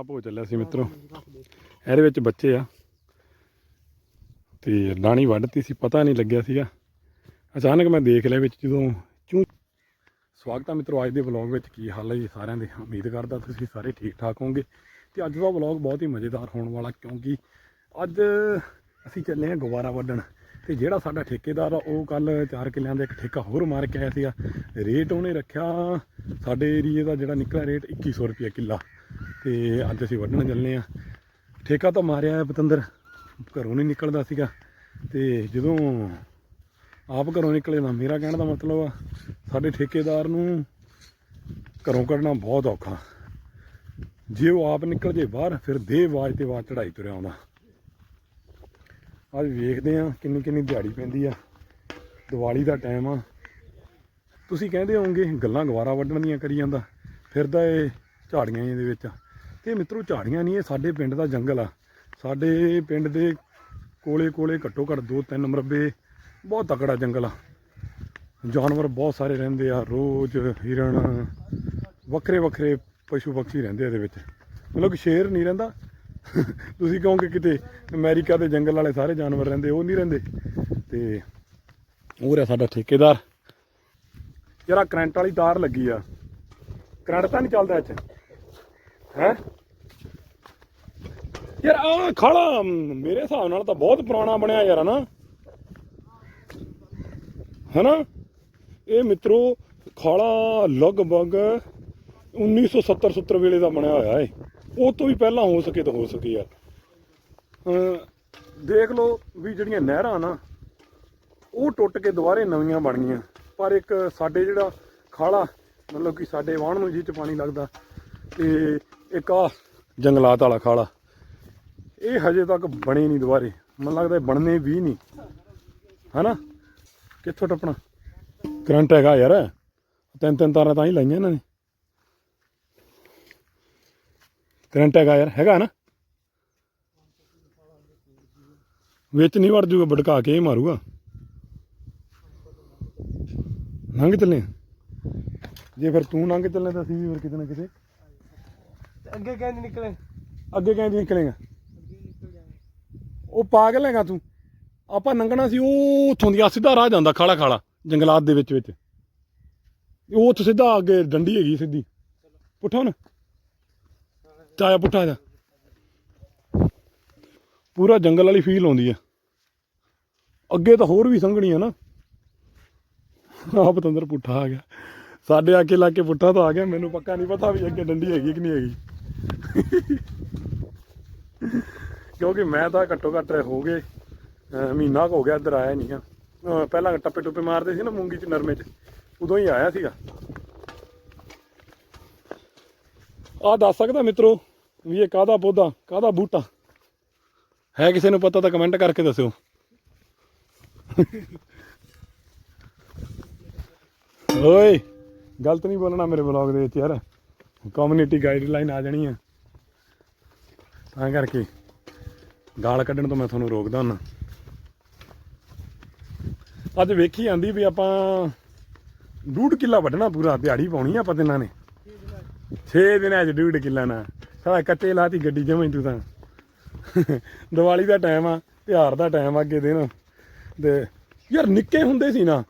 ਆਪ ਹੋ ਚੱਲਿਆ ਸੀ ਮਿੱਤਰੋ। ਇਹਦੇ ਵਿੱਚ ਬੱਚੇ ਆ। ਤੇ ਡਾਣੀ ਵੱਢਤੀ ਸੀ ਪਤਾ ਨਹੀਂ ਲੱਗਿਆ ਸੀਗਾ। ਅਚਾਨਕ ਮੈਂ ਦੇਖ ਲਿਆ ਵਿੱਚ ਜਦੋਂ ਚੂੰ ਸਵਾਗਤ ਹੈ ਮਿੱਤਰੋ ਅੱਜ ਦੇ ਵਲੌਗ ਵਿੱਚ ਕੀ ਹਾਲ ਹੈ ਜੀ ਸਾਰਿਆਂ ਦੇ। ਉਮੀਦ ਕਰਦਾ ਤੁਸੀਂ ਸਾਰੇ ਠੀਕ ਠਾਕ ਹੋਵੋਗੇ। ਤੇ ਅੱਜ ਦਾ ਵਲੌਗ ਬਹੁਤ ਹੀ ਮਜ਼ੇਦਾਰ ਹੋਣ ਵਾਲਾ ਕਿਉਂਕਿ ਅੱਜ ਅਸੀਂ ਚੱਲੇ ਹਾਂ ਗਵਾਰਾ ਵੱਢਣ। ਤੇ ਜਿਹੜਾ ਸਾਡਾ ਠੇਕੇਦਾਰ ਆ ਉਹ ਕੱਲ 4 ਕਿੱਲਿਆਂ ਦਾ ਇੱਕ ਠੇਕਾ ਹੋਰ ਮਾਰ ਕੇ ਆਇਆ ਸੀਗਾ। ਰੇਟ ਉਹਨੇ ਰੱਖਿਆ ਸਾਡੇ ਏਰੀਏ ਦਾ ਜਿਹੜਾ ਨਿਕਲਿਆ ਰੇਟ 2100 ਰੁਪਏ ਕਿੱਲਾ। ਤੇ ਅੱਜ ਅਸੀਂ ਵੱਢਣ ਚੱਲੇ ਆ। ਠੇਕਾ ਤਾਂ ਮਾਰਿਆ ਹੈ ਪਤੰਦਰ। ਘਰੋਂ ਨਹੀਂ ਨਿਕਲਦਾ ਸੀਗਾ। ਤੇ ਜਦੋਂ ਆਪ ਘਰੋਂ ਨਿਕਲੇ ਨਾ ਮੇਰਾ ਕਹਿਣ ਦਾ ਮਤਲਬ ਆ, ਸਾਡੇ ਠੇਕੇਦਾਰ ਨੂੰ ਘਰੋਂ ਕੱਢਣਾ ਬਹੁਤ ਔਖਾ। ਜੇ ਉਹ ਆਪ ਨਿਕਲ ਜੇ ਬਾਹਰ, ਫਿਰ ਦੇ ਆਵਾਜ਼ ਤੇ ਆਵਾਜ਼ ਚੜਾਈ ਤੁਰਿਆ ਆਉਂਦਾ। ਅੱਜ ਵੇਖਦੇ ਆ ਕਿੰਨੀ ਕਿੰਨੀ ਦਿਹਾੜੀ ਪੈਂਦੀ ਆ। ਦੀਵਾਲੀ ਦਾ ਟਾਈਮ ਆ। ਤੁਸੀਂ ਕਹਿੰਦੇ ਹੋਵੋਗੇ, ਗੱਲਾਂ ਗਵਾਰਾ ਵੱਢਣ ਦੀਆਂ ਕਰੀ ਜਾਂਦਾ। ਫਿਰਦਾ ਇਹ ਝਾੜੀਆਂ ਦੇ ਵਿੱਚ। ਤੇ ਮਿੱਤਰੋ ਝਾੜੀਆਂ ਨਹੀਂ, ਇਹ ਸਾਡੇ ਪਿੰਡ ਦਾ ਜੰਗਲ ਆ। ਸਾਡੇ ਪਿੰਡ ਦੇ ਕੋਲੇ ਕੋਲੇ ਘੱਟੋ ਘੱਟ 2-3 ਮਰਬੇ ਬਹੁਤ ਤਕੜਾ ਜੰਗਲ ਆ। ਜਾਨਵਰ ਬਹੁਤ ਸਾਰੇ ਰਹਿੰਦੇ ਆ, ਰੋਜ਼ ਹਿਰਣ ਵੱਖਰੇ ਵੱਖਰੇ ਪਸ਼ੂ ਪਕਸ਼ੀ ਰਹਿੰਦੇ ਇਹਦੇ ਵਿੱਚ। ਮਤਲਬ ਕਿ ਸ਼ੇਰ ਨਹੀਂ ਰਹਿੰਦਾ। ਤੁਸੀਂ ਕਹੋਗੇ ਕਿਤੇ ਅਮਰੀਕਾ ਦੇ ਜੰਗਲ ਵਾਲੇ ਸਾਰੇ ਜਾਨਵਰ ਰਹਿੰਦੇ, ਉਹ ਨਹੀਂ ਰਹਿੰਦੇ। ਤੇ ਉਹ ਰਿਹਾ ਸਾਡਾ ਠੇਕੇਦਾਰ। ਜਿਹੜਾ ਕਰੰਟ ਵਾਲੀ ਤਾਰ ਲੱਗੀ ਆ। ਕਰੰਟ ਤਾਂ ਨਹੀਂ ਚੱਲਦਾ ਇੱਥੇ। ਹੈ? ਯਾਰ ਆ ਖਾਲਾ ਮੇਰੇ ਹਿਸਾਬ ਨਾਲ ਤਾਂ ਬਹੁਤ ਪੁਰਾਣਾ ਬਣਿਆ ਯਾਰ ਹਨਾ ਹਨਾ? ਇਹ ਮਿੱਤਰੋ, ਖਾਲਾ ਲਗਭਗ 1970 70 ਵੇਲੇ ਦਾ ਬਣਿਆ ਹੋਇਆ ਏ। ਉਹ ਤੋਂ ਵੀ ਪਹਿਲਾਂ ਹੋ ਸਕੇ ਤਾਂ ਹੋ ਸਕੇ ਯਾਰ। ਅਮ ਦੇਖ ਲਓ ਵੀ ਜਿਹੜੀਆਂ ਨਹਿਰਾਂ ਨਾ, ਉਹ ਟੁੱਟ ਕੇ ਦੁਬਾਰੇ ਨਵੀਆਂ ਬਣ ਗਈਆਂ। ਪਰ ਇੱਕ ਸਾਡੇ ਜਿਹੜਾ ਖਾਲਾ, ਮਤਲਬ ਕਿ ਸਾਡੇ ਵਾਹਣ ਨੂੰ ਜਿਹ ਚ ਪਾਣੀ ਲੱਗਦਾ, ਤੇ ਇੱਕ ਆ ਜੰਗਲਾਤ ਵਾਲਾ ਖਾਲਾ। ਇਹ ਹਜੇ ਤੱਕ ਬਣੇ ਨਹੀਂ ਦੁਬਾਰੇ। ਮੈਨੂੰ ਲੱਗਦਾ ਬਣਨੇ ਵੀ ਨਹੀਂ। ਹਨਾ? ਕਿੱਥੋਂ ਟੱਪਣਾ? ਕਰੰਟ ਹੈਗਾ ਯਾਰ। ਤਿੰਨ ਤਿੰਨ ਤਾਰਾਂ ਤਾਂ ਹੀ ਲਾਈਆਂ ਇਹਨਾਂ ਨੇ। ਕਰੰਟ ਹੈਗਾ ਯਾਰ। ਹੈਗਾ ਨਾ? ਵਿੱਚ ਨਹੀਂ ਵੜ ਜੂਗਾ, ਭੜਕਾ ਕੇ ਇਹ ਮਾਰੂਗਾ। ਲੰਘ ਚੱਲੇ ਜੇ ਫਿਰ ਤੂੰ ਲੰਘ ਚੱਲੇ ਤਾਂ ਅਸੀਂ ਵੀ ਫਿਰ ਕਿਤੇ ਨਾ ਕਿਤੇ ਅੱਗੇ ਕਹਿੰਦੇ ਨਿਕਲੇ ਅੱਗੇ ਕਹਿੰਦੀ ਨਿਕਲੇਗਾ। ਉਹ ਪਾਗਲ ਹੈਗਾ ਤੂੰ। ਆਪਾਂ ਲੰਘਣਾ ਸੀ, ਉਹ ਉੱਥੋਂ ਦੀ ਆ, ਸਿੱਧਾ ਰਾਹ ਜਾਂਦਾ ਖਾਲਾ ਖਾਲਾ, ਜੰਗਲਾਤ ਦੇ ਵਿੱਚ ਵਿੱਚ। ਉਹ ਉੱਥੋਂ ਸਿੱਧਾ ਅੱਗੇ ਡੰਡੀ ਹੈਗੀ ਸਿੱਧੀ। ਪੁੱਠਾ ਨਾ। ਚਾਇਆ ਪੁੱਠਾ ਜਾ। ਪੂਰਾ ਜੰਗਲ ਵਾਲੀ ਫੀਲ ਆਉਂਦੀ ਆ। ਅੱਗੇ ਤਾਂ ਹੋਰ ਵੀ ਸੰਘਣੀ ਆ ਨਾ। ਆਪ ਪਤੰਦਰ ਪੁੱਠਾ ਆ ਗਿਆ। ਸਾਡੇ ਆਕੇ ਲਾ ਕੇ ਪੁੱਠਾ ਤਾਂ ਆ ਗਿਆ। ਮੈਨੂੰ ਪੱਕਾ ਨਹੀਂ ਪਤਾ ਵੀ ਅੱਗੇ ਡੰਡੀ ਹੈਗੀ ਕਿ ਨਹੀਂ ਹੈਗੀ। ਕਿਉਂਕਿ ਮੈਂ ਤਾਂ ਘੱਟੋ ਘੱਟ ਹੋ ਗਏ ਮਹੀਨਾ ਕੁ ਹੋ ਗਿਆ ਇੱਧਰ ਆਇਆ ਨਹੀਂ ਆ। ਪਹਿਲਾਂ ਟੱਪੇ ਟੁੱਪੇ ਮਾਰਦੇ ਸੀ ਨਾ ਮੂੰਗੀ ਚ ਨਰਮੇ ਚ, ਉਦੋਂ ਹੀ ਆਇਆ ਸੀਗਾ। ਆ ਦੱਸ ਸਕਦਾ ਮਿੱਤਰੋ ਵੀ ਇਹ ਕਾਹਦਾ ਪੌਦਾ, ਕਾਹਦਾ ਬੂਟਾ? ਹੈ ਕਿਸੇ ਨੂੰ ਪਤਾ ਤਾਂ ਕਮੈਂਟ ਕਰਕੇ ਦੱਸਿਓ। ਓਏ, ਗਲਤ ਨਹੀਂ ਬੋਲਣਾ ਮੇਰੇ ਬਲੌਗ ਦੇ ਵਿੱਚ ਯਾਰ। ਕਮਿਊਨਿਟੀ ਗਾਈਡਲਾਈਨ ਆ ਜਾਣੀ ਆ। ਤਾਂ ਕਰਕੇ ਗਾਲ ਕੱਢਣ ਤੋਂ ਮੈਂ ਤੁਹਾਨੂੰ ਰੋਕਦਾ ਹੁੰਦਾ। ਅੱਜ ਵੇਖੀ ਜਾਂਦੀ ਵੀ ਆਪਾਂ ਡੂਢ ਕਿੱਲਾ ਵੱਢਣਾ ਪੂਰਾ, ਦਿਹਾੜੀ ਪਾਉਣੀ ਆ ਆਪਾਂ ਤਿੰਨਾਂ ਨੇ। 6 ਦਿਨਾਂ 'ਚ ਡੂਢ ਕਿੱਲਾ ਨਾ। ਸਾਲਾ ਕੱਚੇ ਲਾਤੀ ਗੱਡੀ ਜਮਾਂ ਤੂੰ ਤਾਂ। ਦੀਵਾਲੀ ਦਾ ਟਾਈਮ ਆ, ਤਿਉਹਾਰ ਦਾ ਟਾਈਮ ਆ ਅੱਗੇ ਦਿਨ। ਤੇ ਯਾਰ ਨਿੱਕੇ ਹੁੰਦੇ ਸੀ ਨਾ,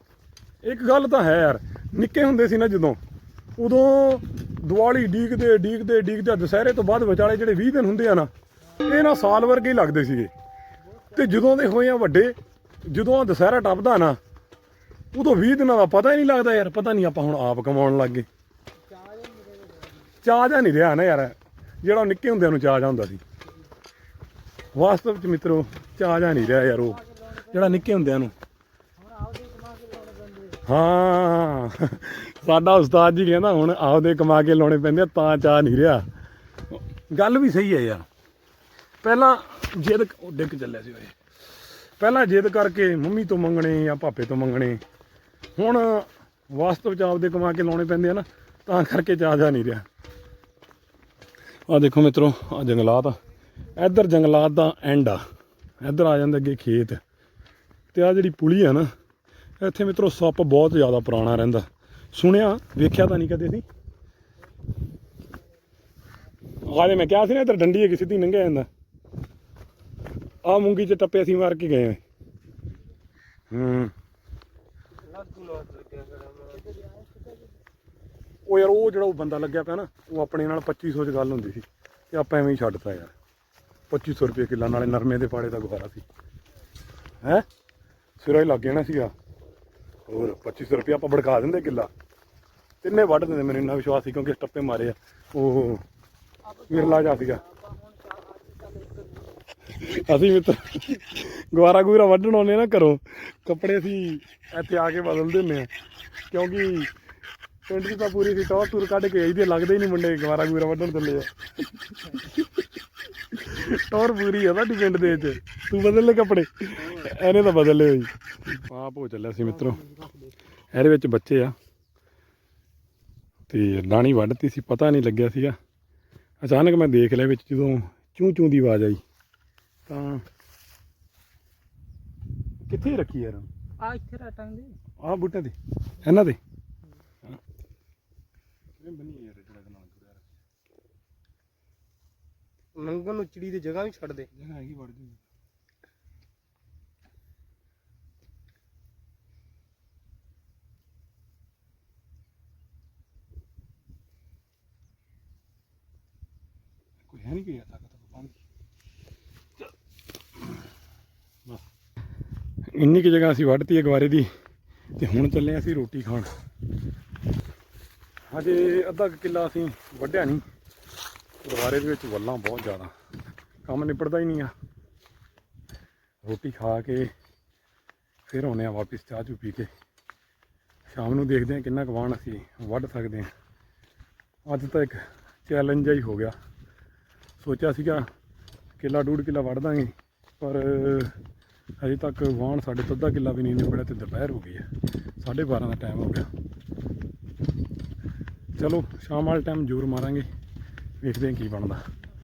ਇੱਕ ਗੱਲ ਤਾਂ ਹੈ ਯਾਰ, ਨਿੱਕੇ ਹੁੰਦੇ ਸੀ ਨਾ ਜਦੋਂ, ਉਦੋਂ ਦੀਵਾਲੀ ਡੀਕਦੇ ਡੀਕਦੇ ਡੀਕਦੇ ਦੁਸਹਿਰੇ ਤੋਂ ਬਾਅਦ ਵਿਚਾਲੇ ਜਿਹੜੇ 20 ਦਿਨ ਹੁੰਦੇ ਆ ਨਾ, ਇਹ ਨਾ ਸਾਲ ਵਰਗੇ ਹੀ ਲੱਗਦੇ ਸੀਗੇ। ਤੇ ਜਦੋਂ ਦੇ ਹੋਏ ਆ ਵੱਡੇ, ਜਦੋਂ ਆ ਦੁਸਹਿਰਾ ਟੱਪਦਾ ਨਾ, ਉਦੋਂ 20 ਦਿਨਾਂ ਦਾ ਪਤਾ ਹੀ ਨਹੀਂ ਲੱਗਦਾ ਯਾਰ, ਪਤਾ ਨਹੀਂ ਆਪਾਂ ਹੁਣ ਆਪ ਕਮਾਉਣ ਲੱਗ ਗਏ। ਚਾਹ ਜਾਂ ਨਹੀਂ ਰਿਹਾ ਨਾ ਯਾਰ, ਜਿਹੜਾ ਨਿੱਕੇ ਹੁੰਦਿਆਂ ਨੂੰ ਚਾਹ ਜਾ ਹੁੰਦਾ ਸੀ। ਵਾਸਤਵ ਚ ਮਿੱਤਰੋ ਚਾਹ ਜਾਂ ਨਹੀਂ ਰਿਹਾ ਯਾਰ ਉਹ, ਜਿਹੜਾ ਨਿੱਕੇ ਹੁੰਦਿਆਂ ਨੂੰ। ਹਾਂ। ਸਾਡਾ ਉਸਤਾਦ ਜੀ ਕਹਿੰਦਾ ਹੁਣ ਆਪਦੇ ਕਮਾ ਕੇ ਲਾਉਣੇ ਪੈਂਦੇ ਆ, ਤਾਂ ਚਾਹ ਨਹੀਂ ਰਿਹਾ। ਗੱਲ ਵੀ ਸਹੀ ਹੈ ਯਾਰ। ਪਹਿਲਾਂ ਜਿੱਦ ਉਹ ਡਿੱਗ ਚੱਲਿਆ ਸੀ ਓਏ। ਪਹਿਲਾਂ ਜਿੱਦ ਕਰਕੇ ਮੰਮੀ ਤੋਂ ਮੰਗਣੇ ਜਾਂ ਪਾਪੇ ਤੋਂ ਮੰਗਣੇ। ਹੁਣ ਵਾਸਤਵ ਚ ਆਪਦੇ ਕਮਾ ਕੇ ਲਾਉਣੇ ਪੈਂਦੇ ਆ ਨਾ ਤਾਂ ਕਰਕੇ ਚਾਹ ਜਾ ਨਹੀਂ ਰਿਹਾ। ਆ ਦੇਖੋ ਮਿੱਤਰੋ ਆ ਜੰਗਲਾਤ ਆ। ਇੱਧਰ ਜੰਗਲਾਤ ਦਾ ਐਂਡ ਆ। ਇੱਧਰ ਆ ਜਾਂਦਾ ਅੱਗੇ ਖੇਤ। ਤੇ ਆ ਜਿਹੜੀ ਪੁਲੀ ਆ ਨਾ ਇੱਥੇ ਮਿੱਤਰੋ ਸੱਪ ਬਹੁਤ ਜ਼ਿਆਦਾ ਪੁਰਾਣਾ ਰਹਿੰਦਾ। ਸੁਣਿਆ? ਵੇਖਿਆ ਤਾਂ ਨਹੀਂ ਕਦੇ ਅਸੀਂ? ਆਦੇ ਮੈਂ ਕਿਹਾ ਸੀ ਨਾ, ਇੱਧਰ ਡੰਡੀ ਹੈਗੀ ਸਿੱਧੀ ਲੰਘਿਆ ਜਾਂਦਾ। ਆ ਮੂੰਗੀ ਚ ਟੱਪੇ ਅਸੀਂ ਮਾਰ ਕੇ ਗਏ ਹਾਂ। ਹੂੰ। ਉਹ ਯਾਰ, ਉਹ ਜਿਹੜਾ ਉਹ ਬੰਦਾ ਲੱਗਿਆ ਪਿਆ ਨਾ, ਉਹ ਆਪਣੇ ਨਾਲ 2500 ਚ ਗੱਲ ਹੁੰਦੀ ਸੀ। ਤੇ ਆਪਾਂ ਐਵੇਂ ਹੀ ਛੱਡਤਾ ਯਾਰ। 2500 ਰੁਪਏ ਕਿੱਲਾ, ਨਾਲੇ ਨਰਮੇ ਦੇ ਪਾੜੇ ਦਾ ਗੁਜ਼ਾਰਾ ਸੀ। ਹੈ? ਸਿਰਾ ਹੀ ਲੱਗ ਜਾਣਾ ਸੀਗਾ। ਹੋਰ 2500 ਰੁਪਏ ਆਪਾਂ ਭੜਕਾ ਦਿੰਦੇ ਕਿੱਲਾ। ਤਿੰਨੇ ਵੱਢ ਦਿੰਦੇ ਮੈਨੂੰ ਇੰਨਾ ਵਿਸ਼ਵਾਸ ਸੀ ਕਿਉਂਕਿ ਟੱਪੇ ਮਾਰੇ ਆ। ਉਹ ਵਿਰਲਾ ਜਾ ਸੀਗਾ। ਅਸੀਂ ਮਿੱਤਰ ਗਵਾਰਾ ਗੁਰਾ ਵੱਢਣ ਆਉਂਦੇ ਆ ਨਾ ਘਰੋਂ। ਕੱਪੜੇ ਅਸੀਂ ਇੱਥੇ ਆ ਕੇ ਬਦਲ ਦਿੰਦੇ ਆ। ਕਿਉਂਕਿ ਪਿੰਡ ਦੀ ਤਾਂ ਪੂਰੀ ਸੀ ਟੌਰ ਟੂਰ ਕੱਢ ਕੇ ਆਈਦੇ ਲੱਗਦੇ ਹੀ ਨਹੀਂ ਮੁੰਡੇ ਗਵਾਰਾ ਗੁਰਾ ਵੱਢਣ ਚੱਲੇ ਆ। ਟੌਰ ਪੂਰੀ ਆ ਸਾਡੀ ਪਿੰਡ ਦੇ ਵਿੱਚ। ਤੂੰ ਬਦਲ ਲੈ ਕੱਪੜੇ। ਇਹਨੇ ਤਾਂ ਬਦਲ ਲਏ ਹੋਈ ਆਪ ਹੋ ਚੱਲਿਆ ਸੀ ਮਿੱਤਰੋ। ਇਹਦੇ ਵਿੱਚ ਬੱਚੇ ਆ। ਤੇ ਡਾਣੀ ਵੱਢਤੀ ਸੀ ਪਤਾ ਨਹੀਂ ਲੱਗਿਆ ਸੀਗਾ। ਅਚਾਨਕ ਮੈਂ ਦੇਖ ਲਿਆ ਵਿੱਚ ਜਦੋਂ ਚੂੰ ਚੂੰ ਦੀ ਆਵਾਜ਼ ਆਈ ਤਾਂ ਕਿੱਥੇ ਰੱਖੀ ਯਾਰ ਆ ਇੱਥੇ ਰਟਾਂਗੇ ਆਹ ਬੂਟੇ ਤੇ। ਇਹਨਾਂ ਦੇ ਬਣੀ ਯਾਰ ਜਿਹੜਾ ਇਹਦੇ ਨਾਲ ਜੁੜਿਆ ਨੰਗਨ ਨੂੰ ਚਿੜੀ ਦੀ ਜਗ੍ਹਾ ਵੀ ਛੱਡ ਦੇ। ਜਗ੍ਹਾ ਹੈਗੀ ਵੜ ਜੂ ਕੋਈ ਹੈ ਨਹੀਂ ਕੋਈ ਤਾਕਤ ਬੰਦ ਬਸ। ਇੰਨੀ ਕਿ ਜਗ੍ਹਾ ਅਸੀਂ ਵੱਢਤੀ ਹੈ ਗਵਾਰੇ ਦੀ ਤੇ ਹੁਣ ਚੱਲੇ ਅਸੀਂ ਰੋਟੀ ਖਾਣ। ਹਜੇ ਅੱਧਾ ਕਿੱਲਾ ਅਸੀਂ ਵੱਢਿਆ ਨਹੀਂ ਗੁਰਦੁਆਰੇ ਦੇ ਵਿੱਚ ਵੱਲਾਂ ਬਹੁਤ ਜ਼ਿਆਦਾ। ਕੰਮ ਨਿਬੜਦਾ ਹੀ ਨਹੀਂ ਆ। ਰੋਟੀ ਖਾ ਕੇ ਫਿਰ ਆਉਂਦੇ ਆ ਵਾਪਿਸ ਚਾਹ ਚੂ ਪੀ ਕੇ। ਸ਼ਾਮ ਨੂੰ ਦੇਖਦੇ ਆ ਕਿੰਨਾ ਕੁ ਵਾਣ ਅਸੀਂ ਵੱਢ ਸਕਦੇ ਆ ਅੱਜ ਤਾਂ ਇੱਕ ਚੈਲੰਜ ਹੀ ਹੋ ਗਿਆ। ਸੋਚਿਆ ਸੀਗਾ ਕਿੱਲਾ ਡੂਢ ਕਿੱਲਾ ਵੱਢ ਦਾਂਗੇ, ਪਰ ਅਜੇ ਤੱਕ ਵਾਣ ਸਾਡੇ ਤੋਂ ਅੱਧਾ ਕਿੱਲਾ ਵੀ ਨਹੀਂ ਨਿਬੜਿਆ ਤੇ ਦੁਪਹਿਰ ਹੋ ਗਈ ਹੈ 12:30 ਦਾ ਟਾਈਮ ਹੋ ਗਿਆ। ਚਲੋ, ਸ਼ਾਮ ਵਾਲੇ ਟਾਈਮ ਜ਼ੋਰ ਮਾਰਾਂਗੇ। ਵੇਖਦੇ ਹਾਂ ਕੀ ਬਣਦਾ।